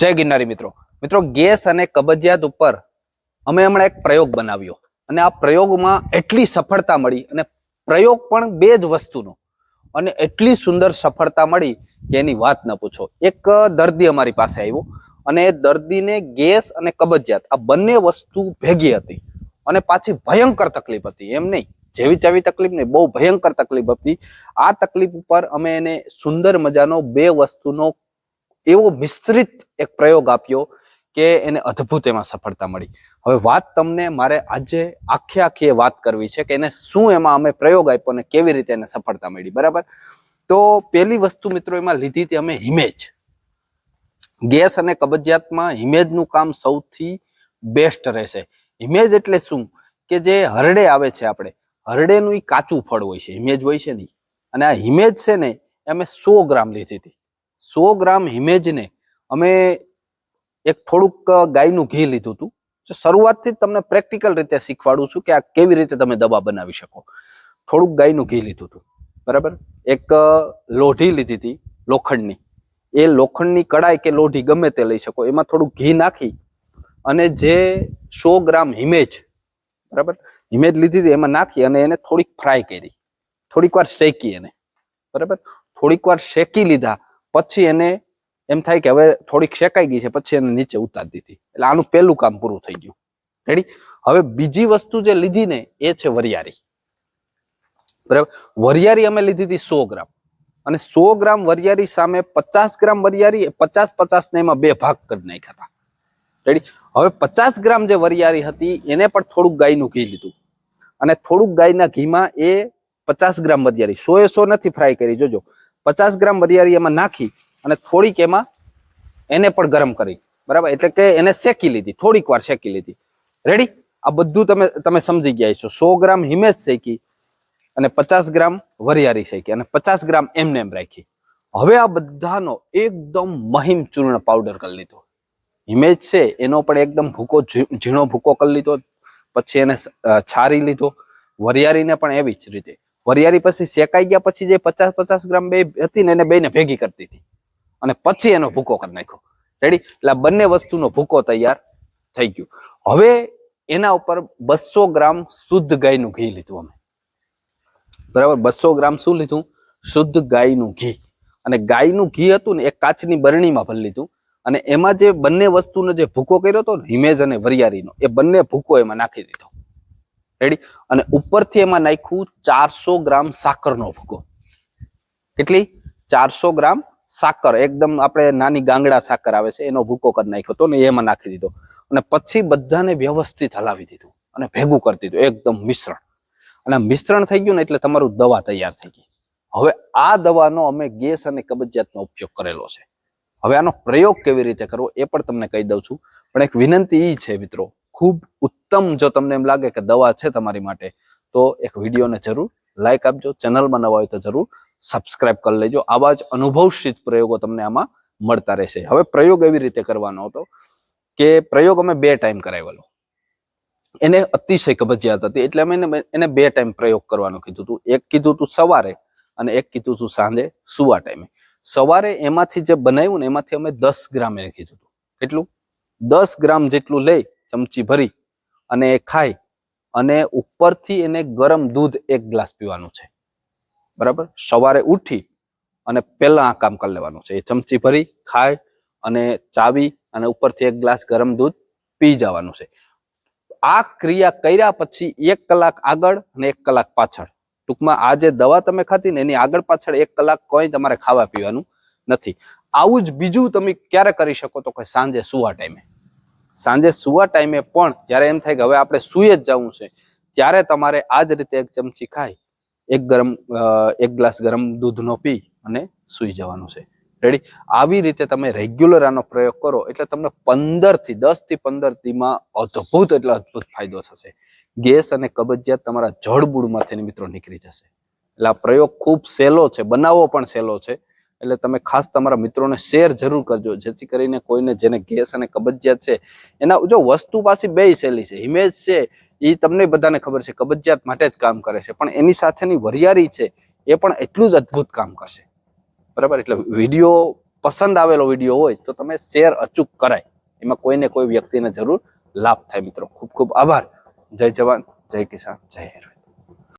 જય ગિરનારી મિત્રો. મિત્રો, ગેસ અને કબજિયાત ઉપર અમે હમણાં એક પ્રયોગ બનાવ્યો. અને આ પ્રયોગમાં એટલી સફળતા મળી અને પ્રયોગ પણ બે જ વસ્તુનો. અને એટલી સુંદર સફળતા મળી કે એની વાત ન પૂછો. એક દર્દી અમારી પાસે આવ્યો અને એ દર્દીને ગેસ અને કબજિયાત આ બંને વસ્તુ ભેગી હતી. અને પાછી ભયંકર તકલીફ હતી. એમ નહીં. જેવી તેવી તકલીફ નહીં, બહુ ભયંકર તકલીફ હતી. આ તકલીફ ઉપર અમે એને સુંદર મજાનો બે વસ્તુનો એવો મિશ્રિત એક પ્રયોગ આપ્યો કે એને અદ્ભુત એમાં સફળતા મળી. હવે વાત તમને મારે આજે આખે આખી એ વાત કરવી છે કે એને શું એમાં અમે પ્રયોગ આપ્યો અને કેવી રીતે એને સફળતા મળી, બરાબર? તો પહેલી વસ્તુ મિત્રો એમાં લીધી હતી અમે હિમેજ. ગેસ અને કબજિયાતમાં હિમેજનું કામ સૌથી બેસ્ટ રહેશે. હિમેજ એટલે શું? કે જે હરડે આવે છે આપણે, હરડેનું એ કાચું ફળ હોય છે, હિમેજ હોય છે નહીં. અને આ હિમેજ છે ને અમે સો ગ્રામ લીધી હતી. સો ગ્રામ હિમેજને અમે એક થોડુંક ગાયનું ઘી લીધું હતું. શરૂઆતથી તમને પ્રેક્ટિકલ રીતે શીખવાડું છું કે આ કેવી રીતે તમે દવા બનાવી શકો. થોડુંક ગાયનું ઘી લીધું હતું. બરાબર? એક લોઢી લીધી હતી લોખંડની. એ લોખંડની કડાઈ કે લોઢી ગમે તે લઈ શકો. એમાં થોડું ઘી નાખી અને જે સો ગ્રામ હિમેજ, બરાબર? હિમેજ લીધી હતી એમાં નાખી અને એને થોડીક ફ્રાય કરી. થોડીક વાર શેકી એને. બરાબર? થોડીક વાર શેકી લીધા પછી એને એમ થાય કે હવે થોડીક શેકાઈ ગઈ છે, પછી એને નીચે ઉતારી દીધી. એટલે આનું પહેલું કામ પૂરું થઈ ગયું. રેડી હવે બીજી વસ્તુ જે લીધી ને, એ છે વરિયારી બરાબર? વરિયારી અમે લીધી હતી સો ગ્રામ. અને સો ગ્રામ વરિયારી સામે પચાસ ગ્રામ વરિયારી પચાસ પચાસ ને એમાં બે ભાગ કરી નાખ્યા હતા. રેડી હવે પચાસ ગ્રામ જે વરિયારી હતી, એને પણ થોડુંક ગાયનું ઘી લીધું. અને થોડુંક ગાયના ઘીમાં એ પચાસ ગ્રામ વરિયારી સો એ સો નથી ફ્રાય કરી, જોજો. પચાસ ગ્રામ વરિયારી એમાં નાખી અને થોડીક એમાં એને પણ ગરમ કરી. બરાબર? એટલે કે એને શેકી લીધી. થોડીક વાર શેકી લીધી. રેડી આ બધું તમે તમે સમજી ગયા છો સો ગ્રામ હિમેજ શેકી અને પચાસ ગ્રામ વરિયારી શેકી અને પચાસ ગ્રામ એમને એમ રાખી. હવે આ બધાનો એકદમ મહિમ ચૂર્ણ પાવડર કરી લીધો. હિમેજ છે, એનો પણ એકદમ ભૂકો ઝીણો ભૂકો કરી લીધો. પછી એને છારી લીધો. વરિયાળીને પણ એવી જ રીતે. વરિયાળી પછી શેકાઈ ગયા પછી જે પચાસ પચાસ ગ્રામ બે હતી ને એને બેને ભેગી કરતી હતી. અને પછી એનો ભૂકો કરી નાખ્યો. રેડી એટલે બંને વસ્તુનો ભૂકો તૈયાર થઈ ગયો. હવે એના ઉપર બસો ગ્રામ શુદ્ધ ગાયનું ઘી લીધું અમે. બરાબર? બસો ગ્રામ શું લીધું? શુદ્ધ ગાયનું ઘી. અને ગાયનું ઘી હતું ને એ કાચની બરણીમાં ભરી લીધું. અને એમાં જે બંને વસ્તુનો જે ભૂકો કર્યો હતો ને હિમેજ અને વરિયાળીનો, એ બંને ભૂકો એમાં નાખી દીધો. રેડી અને ઉપરથી એમાં નાખ્યું ચારસો ગ્રામ સાકરનો ભૂકો. કેટલી? ચારસો ગ્રામ સાકર. એકદમ આપણે નાની ગાંગડા સાકર આવે છે, એનો ભૂકો કરી નાખ્યો ને એમાં નાખી દીધો. અને પછી બધાને વ્યવસ્થિત હલાવી દીધું અને ભેગું કરી દીધું, એકદમ મિશ્રણ. અને મિશ્રણ થઈ ગયું ને એટલે તમારું દવા તૈયાર થઈ ગઈ. હવે આ દવાનો અમે ગેસ અને કબજિયાતનો ઉપયોગ કરેલો છે. હવે આનો પ્રયોગ કેવી રીતે કરવો એ પણ તમને કહી દઉં છું. પણ એક વિનંતી એ છે મિત્રો, ખૂબ ઉત્તમ જો તમને એમ લાગે કે દવા છે તમારી માટે, તો એક વિડીયોને જરૂર લાઇક આપજો. ચેનલમાં નવા હોય તો જરૂર સબસ્ક્રાઇબ કરી લેજો. આવા જ અનુભવશીત પ્રયોગો તમને આમાં મળતા રહેશે. હવે પ્રયોગ એવી રીતે કરવાનો હતો કે પ્રયોગ અમે બે ટાઈમ કરાવેલો. એને અતિશય કબજિયાત હતી, એટલે અમે એને બે ટાઈમ પ્રયોગ કરવાનું કીધું હતું. એક કીધું હતું સવારે અને એક કીધું હતું સાંજે સુવા ટાઈમે સવારે એમાંથી જે બનાવ્યું ને, એમાંથી અમે દસ ગ્રામ એને કીધું હતું. કેટલું? દસ ગ્રામ જેટલું લઈ, ચમચી ભરી અને એ ખાય અને ઉપરથી એને ગરમ દૂધ એક ગ્લાસ પીવાનું છે. બરાબર? સવારે ઉઠી અને પહેલાં આ કામ કરી લેવાનું છે. એ ચમચી ભરી ખાય અને ચાવી અને ઉપરથી એક ગ્લાસ ગરમ દૂધ પી જવાનું છે. આ ક્રિયા કર્યા પછી એક કલાક આગળ અને એક કલાક પાછળ. ટૂંકમાં આ જે દવા તમે ખાધી ને એની આગળ પાછળ એક કલાક કોઈ તમારે ખાવા પીવાનું નથી. આવું જ બીજું તમે ક્યારે કરી શકો તો કે સાંજે સુવા ટાઈમે? સાંજે સુવા ટાઈમે પણ જ્યારે એમ થાય કે હવે આપણે સુઈ જ જવું છે, ત્યારે તમારે આ જ રીતે એક ચમચી ખાઈ, એક ગરમ એક ગ્લાસ ગરમ દૂધનો પી અને સુઈ જવાનું છે. રેડી આવી રીતે તમે રેગ્યુલર આનો પ્રયોગ કરો એટલે તમને પંદરથી દસથી પંદર દીમાં અદ્ભુત એટલે અદ્ભુત ફાયદો થશે. ગેસ અને કબજિયાત તમારા જળબૂળમાંથી મિત્રો નીકળી જશે. એટલે આ પ્રયોગ ખૂબ સહેલો છે બનાવવો પણ સહેલો છે. એટલે તમે ખાસ તમારા મિત્રોને શેર જરૂર કરજો, જેથી કરીને કોઈને જેને ગેસ અને કબજિયાત છે, એના જો વસ્તુ પાછી બે શૈલી છે. હિમેજ છે એ તમને બધાને ખબર છે, કબજિયાત માટે જ કામ કરે છે. પણ એની સાથેની વરિયાળી છે, એ પણ એટલું જ અદ્ભુત કામ કરશે. બરાબર? એટલે વીડિયો પસંદ આવેલો વીડિયો હોય, તો તમે શેર અચૂક કરાય. એમાં કોઈને કોઈ વ્યક્તિને જરૂર લાભ થાય. મિત્રો, ખૂબ ખૂબ આભાર. જય જવાન, જય કિસાન, જય હિન્દ.